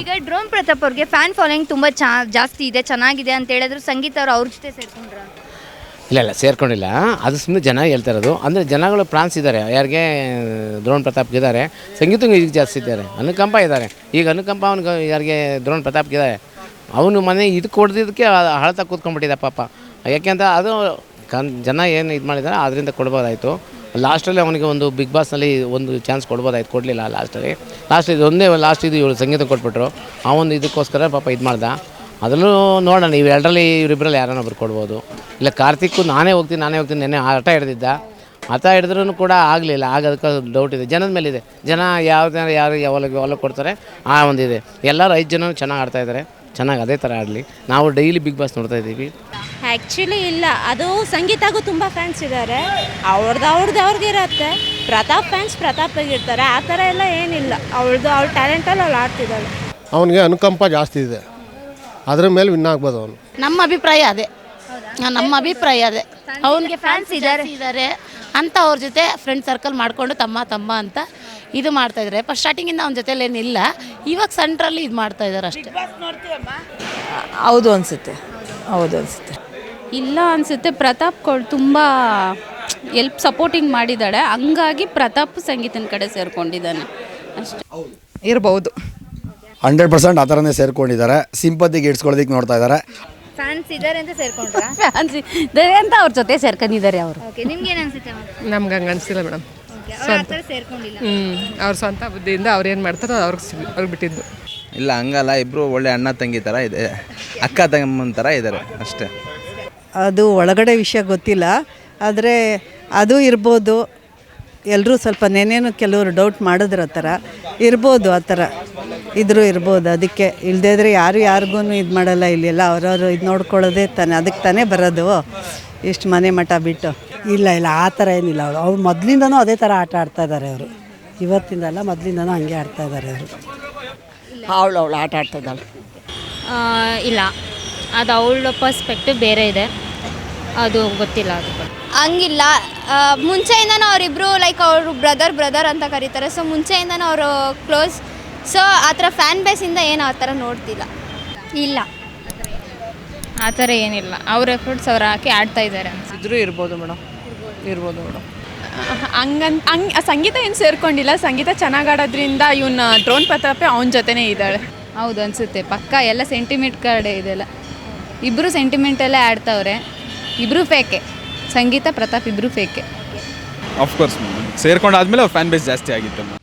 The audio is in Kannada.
ಈಗ ಡ್ರೋನ್ ಪ್ರತಾಪ್ ಅವ್ರಿಗೆ ಫ್ಯಾನ್ ಫಾಲೋಯಿಂಗ್ ತುಂಬ ಚಾ ಜಾಸ್ತಿ ಇದೆ ಚೆನ್ನಾಗಿದೆ ಅಂತ ಹೇಳಿದ್ರು ಸಂಗೀತ ಅವ್ರು ಅವ್ರ ಜೊತೆ ಸೇರ್ಕೊಂಡ್ರ? ಇಲ್ಲ ಇಲ್ಲ ಸೇರ್ಕೊಂಡಿಲ್ಲ. ಅದು ಸುಮ್ಮನೆ ಜನ ಹೇಳ್ತಾ ಇರೋದು. ಅಂದರೆ ಜನಗಳು ಪ್ರಾನ್ಸ್ ಇದ್ದಾರೆ. ಯಾರಿಗೆ ದ್ರೋಣ್ ಪ್ರತಾಪ್ಗೆ ಇದ್ದಾರೆ. ಸಂಗೀತ ಈಗ ಜಾಸ್ತಿ ಇದ್ದಾರೆ. ಅನುಕಂಪ ಇದ್ದಾರೆ. ಈಗ ಅನುಕಂಪ ಅವ್ನಿಗೆ ಯಾರಿಗೆ ದ್ರೋಣ್ ಪ್ರತಾಪ್ಗೆ ಇದ್ದಾರೆ. ಅವನು ಮನೆ ಇದು ಕೊಡ್ದಿದ್ದಕ್ಕೆ ಹಳತ ಕೂತ್ಕೊಂಡ್ಬಿಟ್ಟಿದೆ ಪಾಪ. ಯಾಕೆಂತ ಅದು ಕನ್ ಜನ ಏನು ಇದು ಮಾಡಿದ್ದಾರೆ ಅದರಿಂದ ಕೊಡ್ಬೋದಾಯಿತು. ಲಾಸ್ಟಲ್ಲಿ ಅವನಿಗೆ ಒಂದು ಬಿಗ್ ಬಾಸ್ನಲ್ಲಿ ಒಂದು ಚಾನ್ಸ್ ಕೊಡ್ಬೋದಾಯ್ತು ಕೊಡಲಿಲ್ಲ ಲಾಸ್ಟಲ್ಲಿ. ಲಾಸ್ಟ್ ಇದು ಒಂದೇ ಲಾಸ್ಟ್ ಇದು ಇವಳು ಸಂಗೀತ ಕೊಟ್ಬಿಟ್ರು. ಆ ಒಂದು ಇದಕ್ಕೋಸ್ಕರ ಪಾಪ ಇದು ಮಾಡ್ದೆ. ಅದರಲ್ಲೂ ನೋಡೋಣ ಇವು ಎರಡರಲ್ಲಿ ಇವರಿಬ್ಬರಲ್ಲಿ ಯಾರನ್ನೊಬ್ರು ಕೊಡ್ಬೋದು. ಇಲ್ಲ ಕಾರ್ತಿಕ್ಕು ನಾನೇ ಹೋಗ್ತೀನಿ ನಾನೇ ಹೋಗ್ತೀನಿ, ನೆನ್ನೆ ಆಟ ಹಿಡ್ದಿದ್ದ. ಆಟ ಹಿಡಿದ್ರೂ ಕೂಡ ಆಗಲಿಲ್ಲ ಆಗ ಅದಕ್ಕೆ ಡೌಟ್ ಇದೆ. ಜನದ ಮೇಲಿದೆ. ಜನ ಯಾವ್ದು ಯಾರು ಯಾವಾಗ ಯಾವಾಗ ಕೊಡ್ತಾರೆ, ಆ ಒಂದಿದೆ. ಎಲ್ಲರೂ ಐದು ಜನ ಚೆನ್ನಾಗಿ ಆಡ್ತಾ ಇದ್ದಾರೆ. ಚೆನ್ನಾಗಿ ಅದೇ ಥರ ಆಡಲಿ. ನಾವು ಡೈಲಿ ಬಿಗ್ ಬಾಸ್ ನೋಡ್ತಾ ಇದ್ದೀವಿ. ಆ್ಯಕ್ಚುಲಿ ಇಲ್ಲ. ಅದು ಸಂಗೀತಗೂ ತುಂಬ ಫ್ಯಾನ್ಸ್ ಇದ್ದಾರೆ ಅವ್ರದ್ದು ಅವ್ರದ್ದು ಅವ್ರಿಗಿರತ್ತೆ ಇರುತ್ತೆ. ಪ್ರತಾಪ್ ಫ್ಯಾನ್ಸ್ ಪ್ರತಾಪಿಗೆ ಇರ್ತಾರೆ. ಆ ಥರ ಎಲ್ಲ ಏನಿಲ್ಲ. ಅವಳದು ಅವ್ಳ ಟ್ಯಾಲೆಂಟಲ್ಲಿ ಅವ್ಳು ಆಡ್ತಿದ್ದಾಳೆ. ಅವನಿಗೆ ಅನುಕಂಪ ಜಾಸ್ತಿ ಇದೆ. ಅದ್ರ ಮೇಲೆ ವಿನ್ ಆಗ್ಬೋದು ಅವನು. ನಮ್ಮ ಅಭಿಪ್ರಾಯ ಅದೇ. ನಮ್ಮ ಅಭಿಪ್ರಾಯ ಅದೇ. ಅವನಿಗೆ ಫ್ಯಾನ್ಸ್ ಇದ್ದಾರೆ ಇದ್ದಾರೆ ಅಂತ ಅವ್ರ ಜೊತೆ ಫ್ರೆಂಡ್ ಸರ್ಕಲ್ ಮಾಡಿಕೊಂಡು ತಮ್ಮ ತಮ್ಮ ಅಂತ ಇದು ಮಾಡ್ತಾ ಇದ್ದಾರೆ ಫಸ್ಟ್ ಸ್ಟಾರ್ಟಿಂಗಿಂದ ಅವನ ಜೊತೆಲಿ ಏನಿಲ್ಲ ಇವಾಗ ಸೆಂಟ್ರಲ್ಲಿ ಇದು ಮಾಡ್ತಾ ಇದ್ದಾರೆ ಅಷ್ಟೇ. ಹೌದು ಅನಿಸುತ್ತೆ. ಹೌದು ಅನಿಸುತ್ತೆ. ಇಲ್ಲ ಅನಿಸುತ್ತೆ. ಪ್ರತಾಪ್ ಕೊಡ್ ತುಂಬ ಎಲ್ಪ್ ಸಪೋರ್ಟಿಂಗ್ ಮಾಡಿದ್ದಾಳೆ. ಹಂಗಾಗಿ ಪ್ರತಾಪ್ ಸಂಗೀತನ ಕಡೆ ಸೇರ್ಕೊಂಡಿದ್ದಾನೆ. ಅಷ್ಟೇ. ಇರಬಹುದು ಹಂಡ್ರೆಡ್ ಪರ್ಸೆಂಟ್ ಆ ಥರನೇ ಸೇರ್ಕೊಂಡಿದ್ದಾರೆ. ಸಿಂಪತಿಗೆ ಇಡ್ಸ್ಕೊಳ್ಳೋದಕ್ಕೆ ನೋಡ್ತಾ ಇದ್ದಾರೆ. ಫ್ಯಾನ್ಸ್ ಇದ್ದಾರೆ ಅಂತ ಸೇರ್ಕೊಂಡ್ರಾ? ಅಂತ ಅವ್ರ ಜೊತೆ ಸೇರ್ಕೊಂಡಿದ್ದಾರೆ ಅವರು. ಓಕೆ ನಿಮ್ಗೆ ಏನು ಅನ್ಸುತ್ತೆ ಮ್ಯಾಮ್? ನಮ್ಗೆ ಹಂಗೆ ಅನಿಸಿಲ್ಲ ಮೇಡಮ್. ಓಕೆ ಅವ್ರು ಆ ಸೇರ್ಕೊಂಡಿಲ್ಲ. ಹ್ಞೂ ಅವ್ರ ಸ್ವಂತ ಬುದ್ಧಿಯಿಂದ ಅವ್ರು ಏನು ಮಾಡ್ತಾರೋ ಅವ್ರಿಗೆ ಅವ್ರಿಗೆ ಬಿಟ್ಟಿದ್ದು. ಇಲ್ಲ ಹಂಗಲ್ಲ ಇಬ್ಬರು ಒಳ್ಳೆ ಅಣ್ಣ ತಂಗಿ ಥರ ಇದೆ. ಅಕ್ಕ ತಮ್ಮನ ಥರ ಇದ್ದಾರೆ ಅಷ್ಟೇ. ಅದು ಒಳಗಡೆ ವಿಷಯ ಗೊತ್ತಿಲ್ಲ ಆದರೆ ಅದು ಇರ್ಬೋದು. ಎಲ್ಲರೂ ಸ್ವಲ್ಪ ನೆನೇನು ಕೆಲವರು ಡೌಟ್ ಮಾಡಿದ್ರು ಆ ಥರ. ಇರ್ಬೋದು ಆ ಥರ. ಇದ್ರೂ ಇರ್ಬೋದು ಅದಕ್ಕೆ ಇಲ್ಲದೇ ಇದ್ರೆ ಯಾರು ಯಾರಿಗೂ ಇದು ಮಾಡಲ್ಲ ಇಲ್ಲೆಲ್ಲ ಅವರವರು ಇದು ನೋಡ್ಕೊಳ್ಳೋದೇ ತಾನೆ ಅದಕ್ಕೆ ತಾನೇ ಬರೋದು. ಇಷ್ಟು ಮನೆ ಮಠ ಬಿಟ್ಟು. ಇಲ್ಲ ಇಲ್ಲ ಆ ಥರ ಏನಿಲ್ಲ ಅವರು ಅವ್ರು ಮೊದಲಿಂದನೂ ಅದೇ ಥರ ಆಟ ಆಡ್ತಾ ಇದ್ದಾರೆ ಅವರು ಇವತ್ತಿಂದಲ್ಲ ಮೊದಲಿಂದನೂ ಹಂಗೆ ಆಡ್ತಾ ಇದ್ದಾರೆ ಅವರು ಅವಳು ಅವಳು ಆಟ ಆಡ್ತಾ ಇದ್ದಾಳೆ. ಇಲ್ಲ. ಅದು ಅವಳ ಪರ್ಸ್ಪೆಕ್ಟಿವ್ ಬೇರೆ ಇದೆ. ಅದು ಗೊತ್ತಿಲ್ಲ ಅದು ಹಂಗಿಲ್ಲ. ಮುಂಚೆಯಿಂದನೂ ಅವರಿಬ್ರು ಲೈಕ್ ಅವರು ಬ್ರದರ್ ಬ್ರದರ್ ಅಂತ ಕರೀತಾರೆ. ಸೊ ಮುಂಚೆಯಿಂದನೂ ಅವರು ಕ್ಲೋಸ್ ಸೊ ಆ ಥರ ಫ್ಯಾನ್ ಬೇಸಿಂದ ಏನು ಆ ಥರ ನೋಡ್ತಿಲ್ಲ. ಇಲ್ಲ. ಆ ಥರ ಏನಿಲ್ಲ. ಅವ್ರ ಎಫರ್ಟ್ಸ್ ಅವ್ರು ಹಾಕಿ ಆಡ್ತಾ ಇದ್ದಾರೆ ಇದ್ರೂ ಇರ್ಬೋದು ಮೇಡಮ್. ಇರ್ಬೋದು ಮೇಡಮ್. ಹಂಗಂತ ಹಂಗೆ ಸಂಗೀತ ಏನು ಸೇರ್ಕೊಂಡಿಲ್ಲ. ಸಂಗೀತ ಚೆನ್ನಾಗಿ ಆಡೋದ್ರಿಂದ ಇವನ್ನ ಡ್ರೋನ್ ಪ್ರತಾಪೆ ಅವನ ಜೊತೆನೇ ಇದ್ದಾಳೆ. ಹೌದು ಅನಿಸುತ್ತೆ. ಪಕ್ಕ ಎಲ್ಲ ಸೆಂಟಿಮೆಂಟ್ ಕಡೆ ಇದೆಲ್ಲ. ಇಬ್ಬರು ಸೆಂಟಿಮೆಂಟಲ್ಲೇ ಆಡ್ತವ್ರೆ. ಇಬ್ಬರು ಫೇಕೆ. ಸಂಗೀತ ಪ್ರತಾಪ್ ಇಬ್ಬರು ಫೇಕೆ. ಆಫ್ಕೋರ್ಸ್ ಸೇರ್ಕೊಂಡಾದ್ಮೇಲೆ ಅವ್ರ ಫ್ಯಾನ್ ಬೇಸ್ ಜಾಸ್ತಿ ಆಗಿತ್ತು.